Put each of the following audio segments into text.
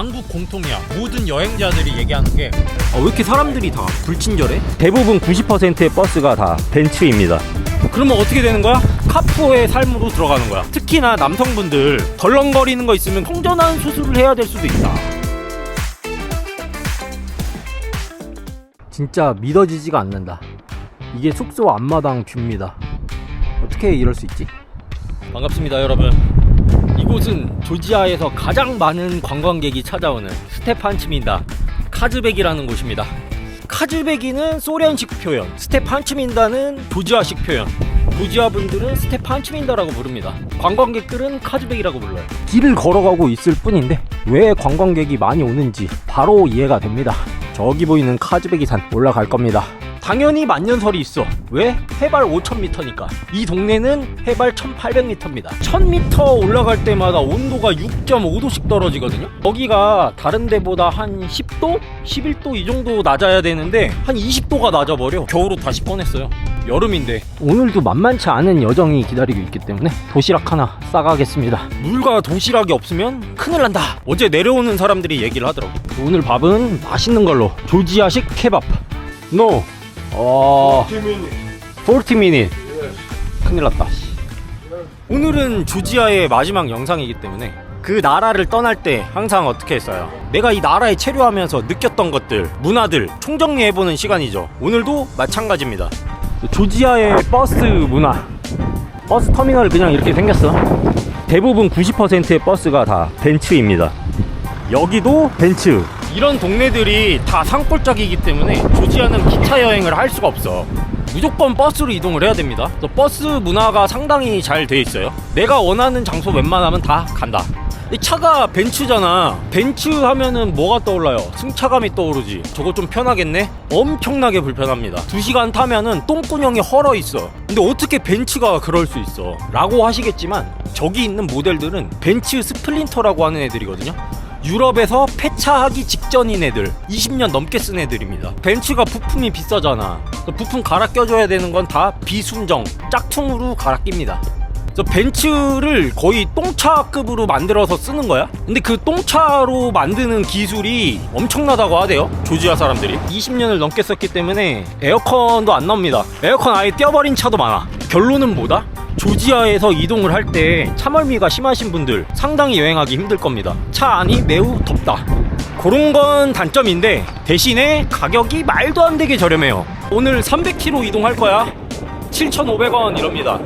만국 공통이야. 모든 여행자들이 얘기하는 게 아, 왜 이렇게 사람들이 다 불친절해? 대부분 90%의 버스가 다 벤츠입니다. 그러면 어떻게 되는 거야? 카푸어의 삶으로 들어가는 거야. 특히나 남성분들 덜렁거리는 거 있으면 통전환 수술을 해야 될 수도 있다. 진짜 믿어지지가 않는다. 이게 숙소 앞마당 뷰입니다. 어떻게 이럴 수 있지? 반갑습니다, 여러분. 이곳은 조지아에서 가장 많은 관광객이 찾아오는 스테판치민다 카즈베기라는 곳입니다. 카즈베기는 소련식 표현, 스테판치민다는 조지아식 표현. 조지아 분들은 스테판치민다라고 부릅니다. 관광객들은 카즈베기라고 불러요. 길을 걸어가고 있을 뿐인데 왜 관광객이 많이 오는지 바로 이해가 됩니다. 저기 보이는 카즈베기산 올라갈 겁니다. 당연히 만년설이 있어. 왜? 해발 5,000m니까. 이 동네는 해발 1,800m입니다. 1,000m 올라갈 때마다 온도가 6.5도씩 떨어지거든요. 여기가 다른 데보다 한 10도? 11도 이 정도 낮아야 되는데 한 20도가 낮아버려. 겨울옷 다시 꺼냈어요. 여름인데 오늘도 만만치 않은 여정이 기다리고 있기 때문에 도시락 하나 싸가겠습니다. 물과 도시락이 없으면 큰일 난다. 어제 내려오는 사람들이 얘기를 하더라고. 오늘 밥은 맛있는 걸로 조지아식 케밥. 노. 어. 40 minute. 큰일 났다. 씨. 오늘은 조지아의 마지막 영상이기 때문에 그 나라를 떠날 때 항상 어떻게 했어요? 내가 이 나라에 체류하면서 느꼈던 것들, 문화들 총정리해보는 시간이죠. 오늘도 마찬가지입니다. 조지아의 버스 문화. 버스 터미널 그냥 이렇게 생겼어. 대부분 90%의 버스가 다 벤츠입니다. 여기도 벤츠. 이런 동네들이 다 산골짜기이기 때문에 조지아는 기차 여행을 할 수가 없어. 무조건 버스로 이동을 해야 됩니다. 버스 문화가 상당히 잘 돼 있어요. 내가 원하는 장소 웬만하면 다 간다. 이 차가 벤츠잖아. 벤츠 하면은 뭐가 떠올라요? 승차감이 떠오르지. 저거 좀 편하겠네? 엄청나게 불편합니다. 두 시간 타면은 똥구녕이 헐어 있어. 근데 어떻게 벤츠가 그럴 수 있어? 라고 하시겠지만 저기 있는 모델들은 벤츠 스플린터라고 하는 애들이거든요. 유럽에서 폐차하기 직전인 애들 20년 넘게 쓴 애들입니다. 벤츠가 부품이 비싸잖아. 부품 갈아 껴줘야 되는 건 다 비순정 짝퉁으로 갈아 낍니다. 그래서 벤츠를 거의 똥차급으로 만들어서 쓰는 거야? 근데 그 똥차로 만드는 기술이 엄청나다고 하대요 조지아 사람들이. 20년을 넘게 썼기 때문에 에어컨도 안 나옵니다. 에어컨 아예 떼어버린 차도 많아. 결론은 뭐다? 조지아에서 이동을 할 때 차멀미가 심하신 분들 상당히 여행하기 힘들 겁니다. 차 안이 매우 덥다. 그런 건 단점인데 대신에 가격이 말도 안 되게 저렴해요. 오늘 300km 이동할 거야. 7,500원 이럽니다.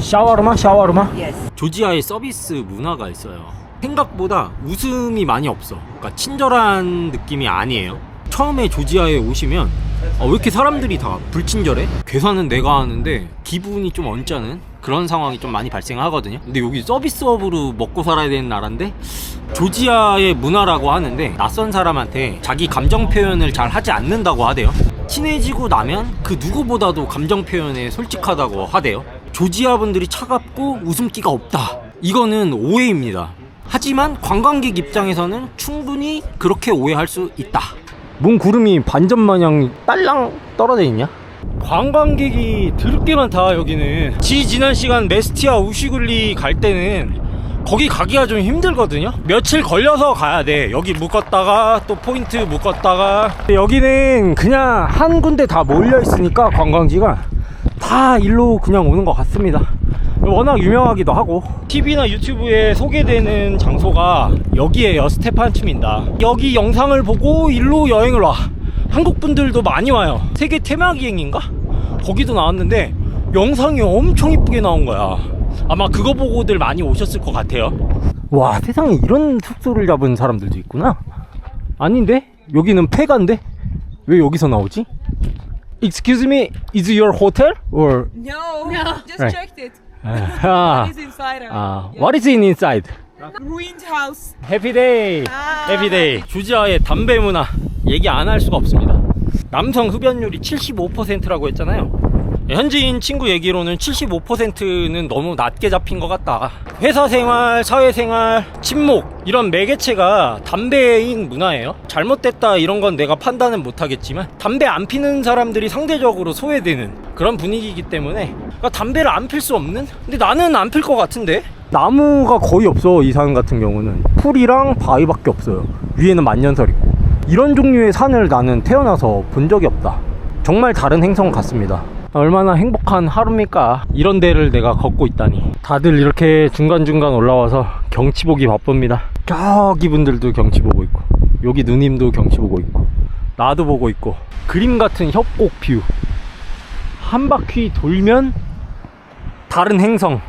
샤워르마 샤워르마. 조지아의 서비스 문화가 있어요. 생각보다 웃음이 많이 없어. 그러니까 친절한 느낌이 아니에요. 처음에 조지아에 오시면 아, 왜 이렇게 사람들이 다 불친절해? 계산은 내가 하는데 기분이 좀 언짢은 그런 상황이 좀 많이 발생하거든요. 근데 여기 서비스업으로 먹고 살아야 되는 나라인데 조지아의 문화라고 하는데 낯선 사람한테 자기 감정 표현을 잘 하지 않는다고 하대요. 친해지고 나면 그 누구보다도 감정 표현에 솔직하다고 하대요. 조지아 분들이 차갑고 웃음기가 없다. 이거는 오해입니다. 하지만 관광객 입장에서는 충분히 그렇게 오해할 수 있다. 뭔 구름이 반전 마냥 딸랑 떨어져 있냐? 관광객이 드럽게 많다 여기는 지 지난 시간 메스티아 우시굴리 갈 때는 거기 가기가 좀 힘들거든요 며칠 걸려서 가야 돼 여기 묶었다가 또 포인트 묶었다가 여기는 그냥 한 군데 다 몰려 있으니까 관광지가 다 일로 그냥 오는 것 같습니다. 워낙 유명하기도 하고 TV나 유튜브에 소개되는 장소가 여기에요 스테판춤입니다 여기 영상을 보고 일로 여행을 와 한국 분들도 많이 와요 세계 테마 기행인가? 거기도 나왔는데 영상이 엄청 이쁘게 나온 거야 아마 그거 보고들 많이 오셨을 것 같아요 와 세상에 이런 숙소를 잡은 사람들도 있구나. 아닌데 여기는 폐가인데 왜 여기서 나오지? Excuse me, is your hotel or No, no, just Right. checked it. 아, It's inside. 아, what is in inside? Ruined house. Happy day. Ah. 에비데이 조지아의 담배 문화 얘기 안 할 수가 없습니다 남성 흡연율이 75%라고 했잖아요 현지인 친구 얘기로는 75%는 너무 낮게 잡힌 것 같다. 회사 생활, 사회 생활, 친목 이런 매개체가 담배인 문화예요? 잘못됐다 이런 건 내가 판단은 못하겠지만 담배 안 피는 사람들이 상대적으로 소외되는 그런 분위기이기 때문에 그러니까 담배를 안 필 수 없는? 근데 나는 안 필 것 같은데? 나무가 거의 없어 이 산 같은 경우는. 풀이랑 바위밖에 없어요. 위에는 만년설 있고. 이런 종류의 산을 나는 태어나서 본 적이 없다. 정말 다른 행성 같습니다 얼마나 행복한 하루입니까? 이런 데를 내가 걷고 있다니. 다들 이렇게 중간중간 올라와서 경치 보기 바쁩니다. 저기 분들도 경치 보고 있고 여기 누님도 경치 보고 있고 나도 보고 있고 그림 같은 협곡 뷰. 한 바퀴 돌면 다른 행성.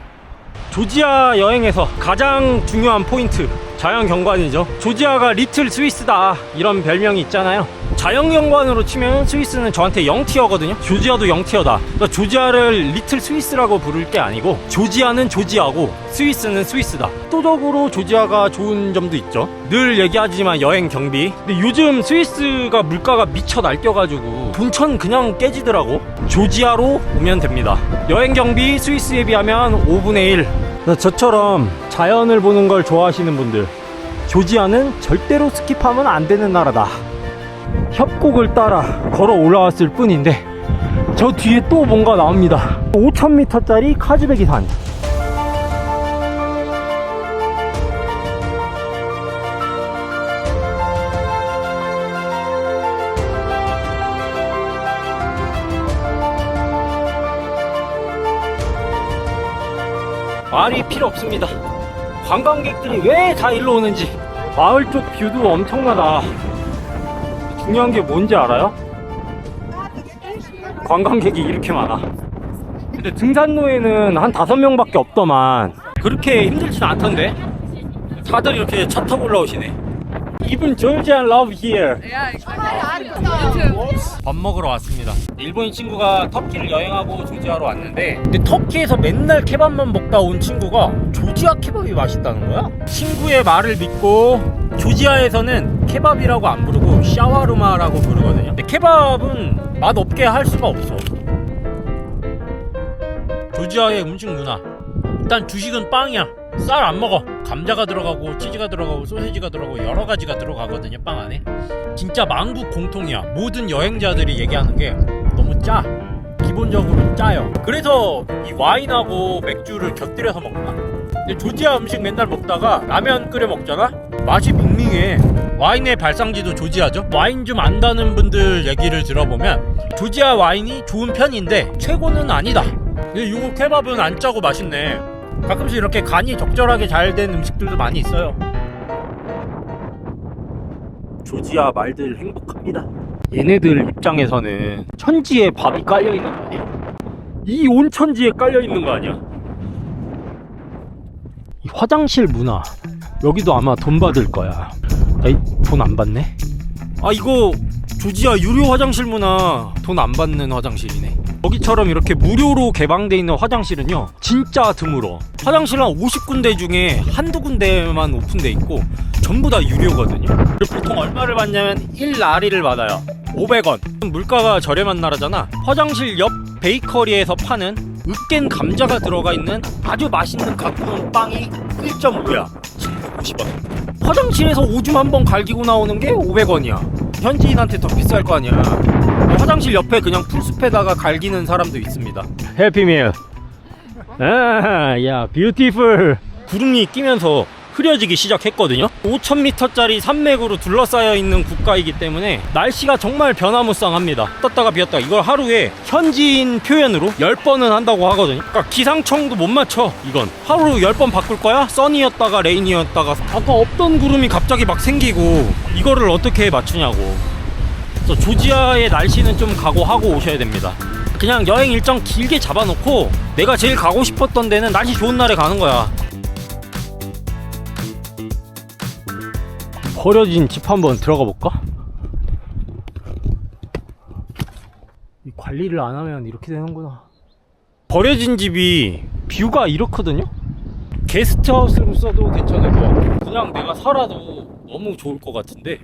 조지아 여행에서 가장 중요한 포인트 자연 경관이죠. 조지아가 리틀 스위스다. 이런 별명이 있잖아요. 자연 경관으로 치면 스위스는 저한테 0티어거든요. 조지아도 0티어다. 그러니까 조지아를 리틀 스위스라고 부를 게 아니고 조지아는 조지아고 스위스는 스위스다. 압도적으로 조지아가 좋은 점도 있죠. 늘 얘기하지만 여행 경비. 근데 요즘 스위스가 물가가 미쳐 날뛰어가지고 돈천 그냥 깨지더라고. 조지아로 오면 됩니다. 여행 경비 스위스에 비하면 5분의 1 저처럼 자연을 보는 걸 좋아하시는 분들 조지아는 절대로 스킵하면 안 되는 나라다. 협곡을 따라 걸어 올라왔을 뿐인데 저 뒤에 또 뭔가 나옵니다. 5000m짜리 카즈베기 산 말이 필요 없습니다. 관광객들이 왜 다 일로 오는지. 마을 쪽 뷰도 엄청나다. 중요한 게 뭔지 알아요? 관광객이 이렇게 많아. 근데 등산로에는 한 다섯 명밖에 없더만. 그렇게 힘들진 않던데? 다들 이렇게 차 타고 올라오시네. Even Georgian love here. 밥 먹으러 왔습니다. 일본인 친구가 터키를 여행하고 조지아로 왔는데 근데 터키에서 맨날 케밥만 먹다 온 친구가 조지아 케밥이 맛있다는 거야? 친구의 말을 믿고 조지아에서는 케밥이라고 안 부르고 샤와르마라고 부르거든요. 근데 케밥은 맛 없게 할 수가 없어. 조지아의 음식 문화. 일단 주식은 빵이야. 쌀 안 먹어. 감자가 들어가고 치즈가 들어가고 소세지가 들어가고 여러 가지가 들어가거든요. 빵 안에. 진짜 만국 공통이야. 모든 여행자들이 얘기하는 게 너무 짜. 기본적으로 짜요. 그래서 이 와인하고 맥주를 곁들여서 먹나? 근데 조지아 음식 맨날 먹다가 라면 끓여 먹잖아? 맛이 밍밍해. 와인의 발상지도 조지아죠? 와인 좀 안다는 분들 얘기를 들어보면 조지아 와인이 좋은 편인데 최고는 아니다. 근데 이거 케밥은 안 짜고 맛있네. 가끔씩 이렇게 간이 적절하게 잘 된 음식들도 많이 있어요. 조지아 말들 행복합니다. 얘네들 입장에서는 천지에 밥이 깔려 있는 거 아니야? 이 온 천지에 깔려 있는 거 아니야? 이 화장실 문화 여기도 아마 돈 받을 거야. 돈안 받네? 아 이거 조지아 유료 화장실 문화 돈 안 받는 화장실이네. 여기처럼 이렇게 무료로 개방돼 있는 화장실은요 진짜 드물어. 화장실 한 50군데 중에 한두 군데만 오픈돼 있고 전부 다 유료거든요. 보통 얼마를 받냐면 1나리를 받아요. 500원. 물가가 저렴한 나라잖아. 화장실 옆 베이커리에서 파는 으깬 감자가 들어가 있는 아주 맛있는 가꾸는 빵이 1.5야. 750원. 화장실에서 오줌 한 번 갈기고 나오는 게 500원이야. 현지인한테 더 비쌀 거 아니야. 화장실 옆에 그냥 풀숲에다가 갈기는 사람도 있습니다. 해피밀. 아, 야, 뷰티풀. 구름이 끼면서 흐려지기 시작했거든요. 5,000m짜리 산맥으로 둘러싸여 있는 국가이기 때문에 날씨가 정말 변화무쌍합니다. 떴다가 비었다가 이걸 하루에 현지인 표현으로 10번은 한다고 하거든요. 그러니까 기상청도 못 맞춰, 이건. 하루 10번 바꿀 거야? 써니였다가 레인이었다가 아까 없던 구름이 갑자기 막 생기고 이거를 어떻게 맞추냐고. 그래서 조지아의 날씨는 좀 각오하고 오셔야 됩니다. 그냥 여행 일정 길게 잡아놓고 내가 제일 가고 싶었던 데는 날씨 좋은 날에 가는 거야. 버려진 집 한번 들어가 볼까? 이 관리를 안 하면 이렇게 되는구나. 버려진 집이 뷰가 이렇거든요? 게스트하우스로 써도 괜찮을 것 같고 그냥 내가 살아도 너무 좋을 것 같은데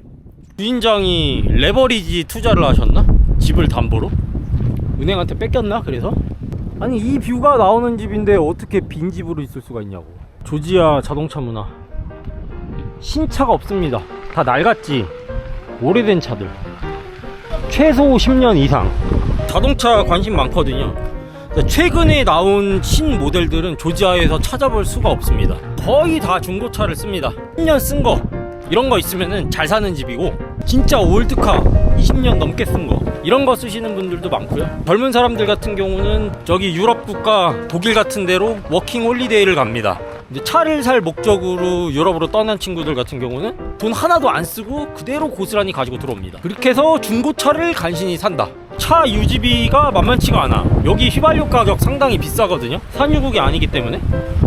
주인장이 레버리지 투자를 하셨나? 집을 담보로? 은행한테 뺏겼나? 그래서? 아니 이 뷰가 나오는 집인데 어떻게 빈 집으로 있을 수가 있냐고 조지아 자동차 문화 신차가 없습니다 다 낡았지 오래된 차들 최소 10년 이상 자동차 관심 많거든요 최근에 나온 신 모델들은 조지아에서 찾아볼 수가 없습니다. 거의 다 중고차를 씁니다. 10년 쓴 거 이런 거 있으면은 잘 사는 집이고 진짜 올드카 20년 넘게 쓴 거 이런 거 쓰시는 분들도 많고요. 젊은 사람들 같은 경우는 저기 유럽 국가 독일 같은 데로 워킹 홀리데이를 갑니다. 이제 차를 살 목적으로 유럽으로 떠난 친구들 같은 경우는 돈 하나도 안 쓰고 그대로 고스란히 가지고 들어옵니다. 그렇게 해서 중고차를 간신히 산다. 차 유지비가 만만치가 않아. 여기 휘발유 가격 상당히 비싸거든요. 산유국이 아니기 때문에.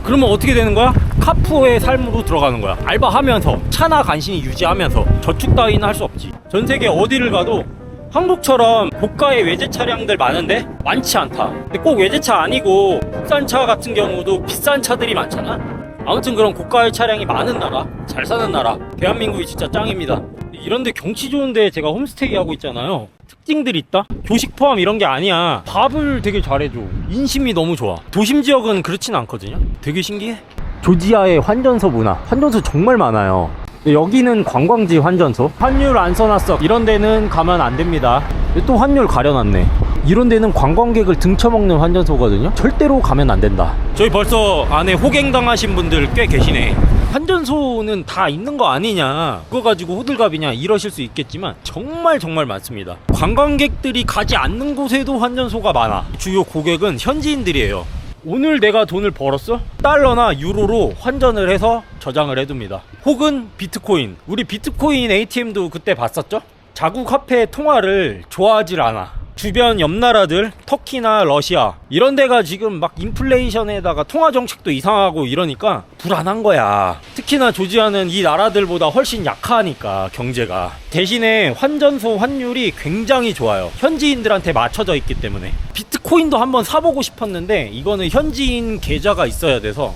그러면 어떻게 되는 거야? 카푸어의 삶으로 들어가는 거야. 알바하면서 차나 간신히 유지하면서 저축 따위는 할 수 없지. 전 세계 어디를 가도 한국처럼 고가의 외제 차량들 많은데 많지 않다. 근데 꼭 외제차 아니고 국산차 같은 경우도 비싼 차들이 많잖아. 아무튼 그런 고가의 차량이 많은 나라, 잘 사는 나라, 대한민국이 진짜 짱입니다. 이런데 경치 좋은데 제가 홈스테이 하고 있잖아요. 특징들이 있다? 조식 포함 이런 게 아니야. 밥을 되게 잘해줘. 인심이 너무 좋아. 도심 지역은 그렇진 않거든요. 되게 신기해. 조지아의 환전소 문화. 환전소 정말 많아요. 여기는 관광지 환전소. 환율 안 써놨어. 이런 데는 가면 안 됩니다. 또 환율 가려놨네. 이런 데는 관광객을 등쳐먹는 환전소거든요. 절대로 가면 안 된다. 저희 벌써 안에 호갱당하신 분들 꽤 계시네. 환전소는 다 있는 거 아니냐. 그거 가지고 호들갑이냐 이러실 수 있겠지만 정말 정말 많습니다. 관광객들이 가지 않는 곳에도 환전소가 많아. 주요 고객은 현지인들이에요. 오늘 내가 돈을 벌었어? 달러나 유로로 환전을 해서 저장을 해둡니다. 혹은 비트코인. 우리 비트코인 ATM도 그때 봤었죠? 자국 화폐 통화를 좋아하질 않아. 주변 옆 나라들 터키나 러시아 이런 데가 지금 막 인플레이션에다가 통화 정책도 이상하고 이러니까 불안한 거야. 특히나 조지아는 이 나라들보다 훨씬 약하니까 경제가 대신에 환전소 환율이 굉장히 좋아요. 현지인들한테 맞춰져 있기 때문에 비트코인도 한번 사보고 싶었는데 이거는 현지인 계좌가 있어야 돼서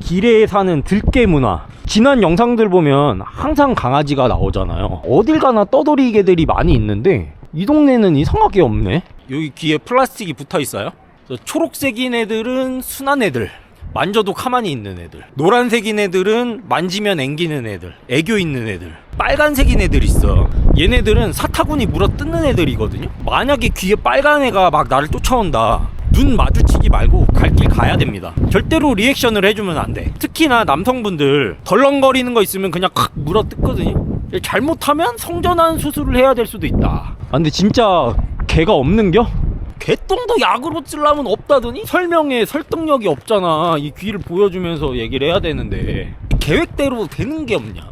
길에 사는 들개 문화. 지난 영상들 보면 항상 강아지가 나오잖아요. 어딜 가나 떠돌이 개들이 많이 있는데 이 동네는 이상하게 없네. 여기 귀에 플라스틱이 붙어 있어요. 초록색인 애들은 순한 애들. 만져도 가만히 있는 애들. 노란색인 애들은 만지면 앵기는 애들. 애교 있는 애들. 빨간색인 애들 있어. 얘네들은 사타구니 물어 뜯는 애들이거든요. 만약에 귀에 빨간 애가 막 나를 쫓아온다. 눈 마주치기 말고 갈 길 가야 됩니다. 절대로 리액션을 해주면 안 돼. 특히나 남성분들 덜렁거리는 거 있으면 그냥 칵 물어 뜯거든요. 잘못하면 성전환 수술을 해야 될 수도 있다. 아 근데 진짜 개가 없는겨? 개똥도 약으로 쓰려면 없다더니 설명에 설득력이 없잖아. 이 귀를 보여주면서 얘기를 해야 되는데 계획대로 되는 게 없냐?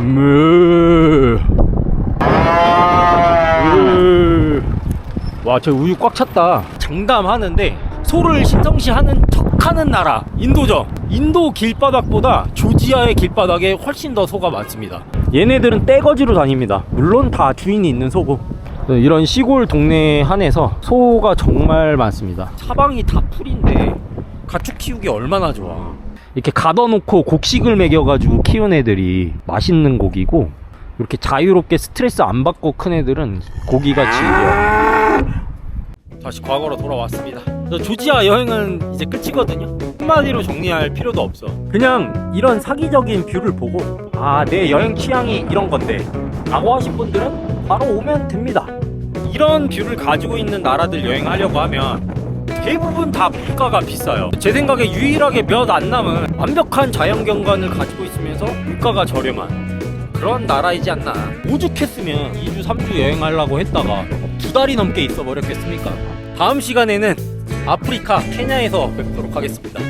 무. 와, 저 우유 꽉 찼다. 장담하는데 소를 신성시 하는 척 하는 나라 인도죠. 인도 길바닥보다 조지아의 길바닥에 훨씬 더 소가 많습니다. 얘네들은 떼거지로 다닙니다. 물론 다 주인이 있는 소고. 이런 시골 동네에 한해서 소가 정말 많습니다. 사방이 다 풀인데 가축 키우기 얼마나 좋아. 이렇게 가둬놓고 곡식을 먹여가지고 키운 애들이 맛있는 고기고 이렇게 자유롭게 스트레스 안 받고 큰 애들은 고기가 질겨. 다시 과거로 돌아왔습니다. 저 조지아 여행은 이제 끝이거든요. 한마디로 정리할 필요도 없어. 그냥 이런 사기적인 뷰를 보고 아 내 여행 취향이 이런 건데 라고 하신 분들은 바로 오면 됩니다. 이런 뷰를 가지고 있는 나라들 여행하려고 하면 대부분 다 물가가 비싸요. 제 생각에 유일하게 몇 안 남은 완벽한 자연경관을 가지고 있으면서 물가가 저렴한 그런 나라이지 않나. 오죽했으면 2주, 3주 여행하려고 했다가 두 달이 넘게 있어 버렸겠습니까? 다음 시간에는 아프리카, 케냐에서 뵙도록 하겠습니다.